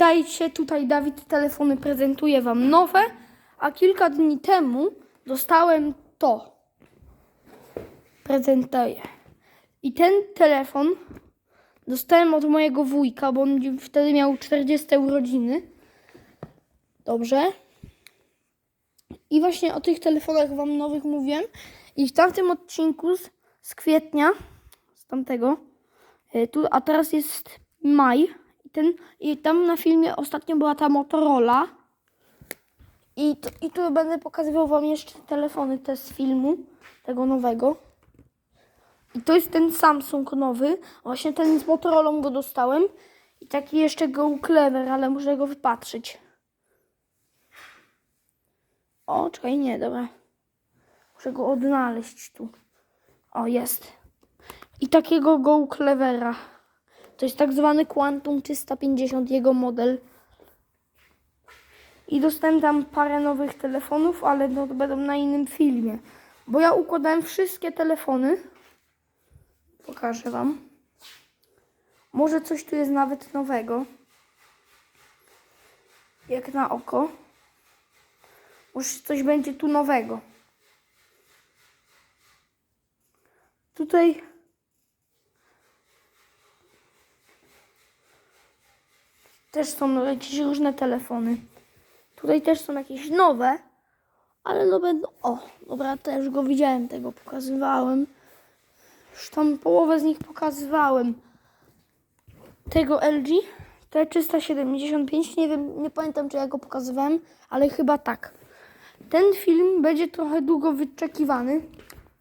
Witajcie, tutaj Dawid Telefony prezentuje Wam nowe, a kilka dni temu dostałem to. Prezentuję. I ten telefon dostałem od mojego wujka, bo on wtedy miał 40 urodziny. Dobrze. I właśnie o tych telefonach Wam nowych mówiłem. I w tamtym odcinku z, z kwietnia, z tamtego, y, tu, a teraz jest maj. I, ten, I tam na filmie ostatnio była ta Motorola. I, to, I tu będę pokazywał Wam jeszcze telefony te z filmu, tego nowego. I to jest ten Samsung nowy. Właśnie ten z Motorolą go dostałem. I taki jeszcze go Clever, ale muszę go wypatrzyć. O, czekaj, nie, dobra. Muszę go odnaleźć tu. O, jest. I takiego Go Clevera. To jest tak zwany Quantum 350, jego model. I dostałem tam parę nowych telefonów, ale no to będą na innym filmie. Bo ja układałem wszystkie telefony. Pokażę wam. Może coś tu jest nawet nowego. Jak na oko. Może coś będzie tu nowego. Tutaj też są jakieś różne telefony. Tutaj też są jakieś nowe, ale no będą. O, dobra, też go widziałem, tego pokazywałem. Już tam połowę z nich pokazywałem. Tego LG T375, nie wiem, nie pamiętam czy ja go pokazywałem, ale chyba tak. Ten film będzie trochę długo wyczekiwany,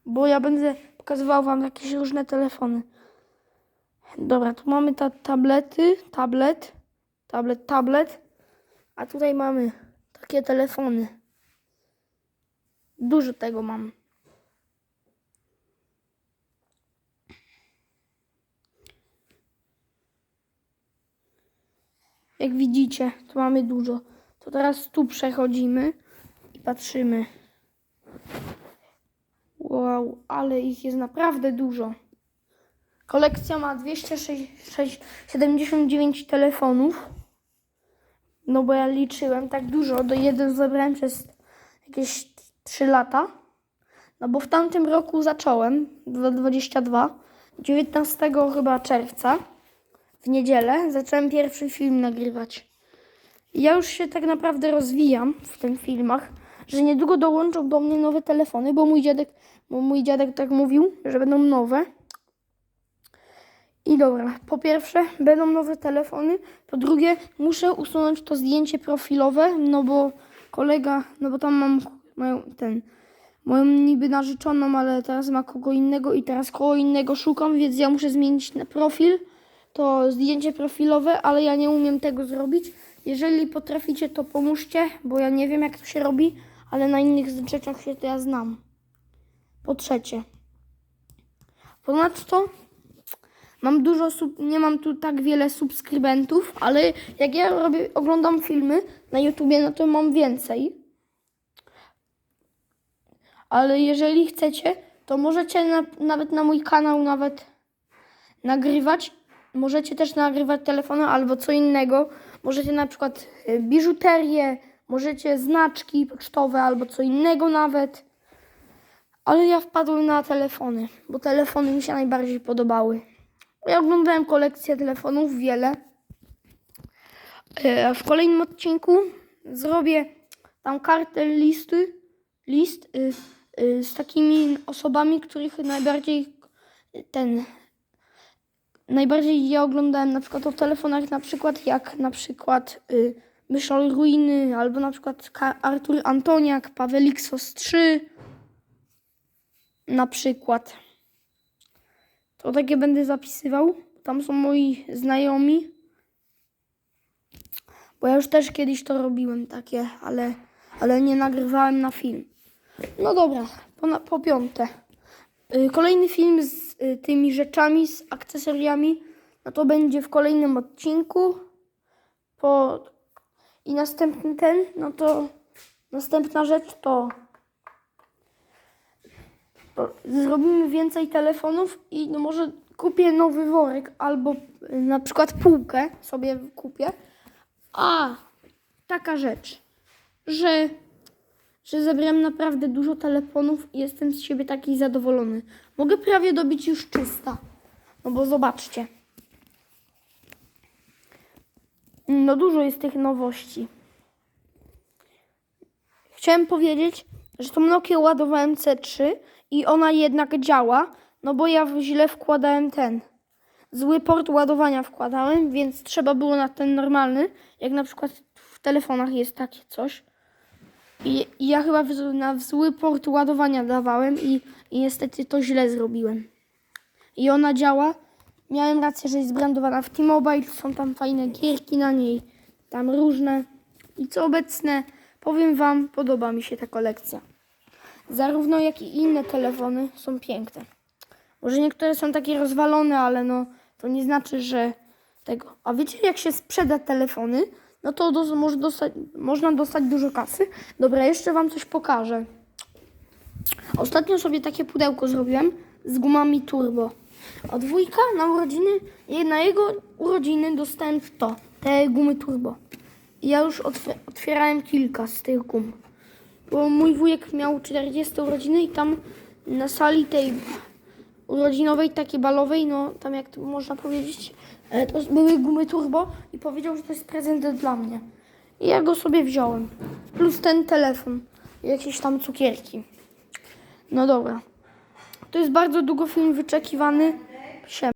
bo ja będę pokazywał wam jakieś różne telefony. Dobra, tu mamy ta tablety, tablet, tablet, tablet, a tutaj mamy takie telefony. Dużo tego mam. Jak widzicie, to mamy dużo. To teraz tu przechodzimy i patrzymy. Wow, ale ich jest naprawdę dużo. Kolekcja ma 279 telefonów. No bo ja liczyłem tak dużo, do jeden zebrałem przez jakieś 3 lata. No bo w tamtym roku zacząłem, 2022, 19 chyba czerwca, w niedzielę, zacząłem pierwszy film nagrywać. Ja już się tak naprawdę rozwijam w tych filmach, że niedługo dołączą do mnie nowe telefony, bo mój dziadek, bo mój dziadek tak mówił, że będą nowe. I dobra, po pierwsze będą nowe telefony, po drugie muszę usunąć to zdjęcie profilowe, no bo kolega, no bo tam mam moją, ten, moją niby narzeczoną, ale teraz ma kogo innego i teraz kogo innego szukam, więc ja muszę zmienić profil, to zdjęcie profilowe, ale ja nie umiem tego zrobić. Jeżeli potraficie, to pomóżcie, bo ja nie wiem jak to się robi, ale na innych rzeczach się to ja znam. Po trzecie, ponadto Mam dużo sub, nie mam tu tak wiele subskrybentów, ale jak ja robię, oglądam filmy na YouTubie, no to mam więcej. Ale jeżeli chcecie, to możecie na, nawet na mój kanał nawet nagrywać. Możecie też nagrywać telefony albo co innego. Możecie na przykład y, biżuterię, możecie znaczki pocztowe albo co innego nawet. Ale ja wpadłem na telefony, bo telefony mi się najbardziej podobały. Ja oglądałem kolekcję telefonów, wiele. E, w kolejnym odcinku zrobię tam kartę listy, list y, y, z takimi osobami, których najbardziej ten najbardziej ja oglądałem na przykład o telefonach, na przykład jak na przykład y, Myszol Ruiny, albo na przykład Artur Antoniak, Paweł Xos 3 na przykład. To takie będę zapisywał. Tam są moi znajomi. Bo ja już też kiedyś to robiłem takie, ale, ale nie nagrywałem na film. No dobra, po, po piąte. Y, Kolejny film z y, tymi rzeczami, z akcesoriami, no to będzie w kolejnym odcinku. Po... I następny ten, no to następna rzecz to to zrobimy więcej telefonów i no może kupię nowy worek albo y, na przykład półkę sobie kupię A, taka rzecz, że, że zebrałem naprawdę dużo telefonów i jestem z siebie taki zadowolony. Mogę prawie dobić już 300. No bo zobaczcie. No dużo jest tych nowości. Chciałem powiedzieć, że tą Nokię ładowałem C3 i ona jednak działa, no bo ja źle wkładałem ten. Zły port ładowania wkładałem, więc trzeba było na ten normalny, jak na przykład w telefonach jest takie coś. I, i ja chyba w, na zły port ładowania dawałem i, i niestety to źle zrobiłem. I ona działa. Miałem rację, że jest brandowana w T-Mobile, są tam fajne gierki na niej, tam różne. I co obecne, powiem Wam, podoba mi się ta kolekcja. Zarówno jak i inne telefony są piękne. Może niektóre są takie rozwalone, ale no to nie znaczy, że tego. A wiecie, jak się sprzeda telefony, no to dos- może dostać, można dostać dużo kasy. Dobra, jeszcze Wam coś pokażę. Ostatnio sobie takie pudełko zrobiłem z gumami turbo. Od wujka na urodziny, na jego urodziny dostałem to, te gumy turbo. Ja już otw- otwierałem kilka z tych gum. Bo mój wujek miał 40 urodziny i tam na sali tej urodzinowej, takiej balowej, no tam jak to można powiedzieć, e, to były gumy turbo i powiedział, że to jest prezent dla mnie. I ja go sobie wziąłem. Plus ten telefon, jakieś tam cukierki. No dobra. To jest bardzo długo film wyczekiwany. Siema.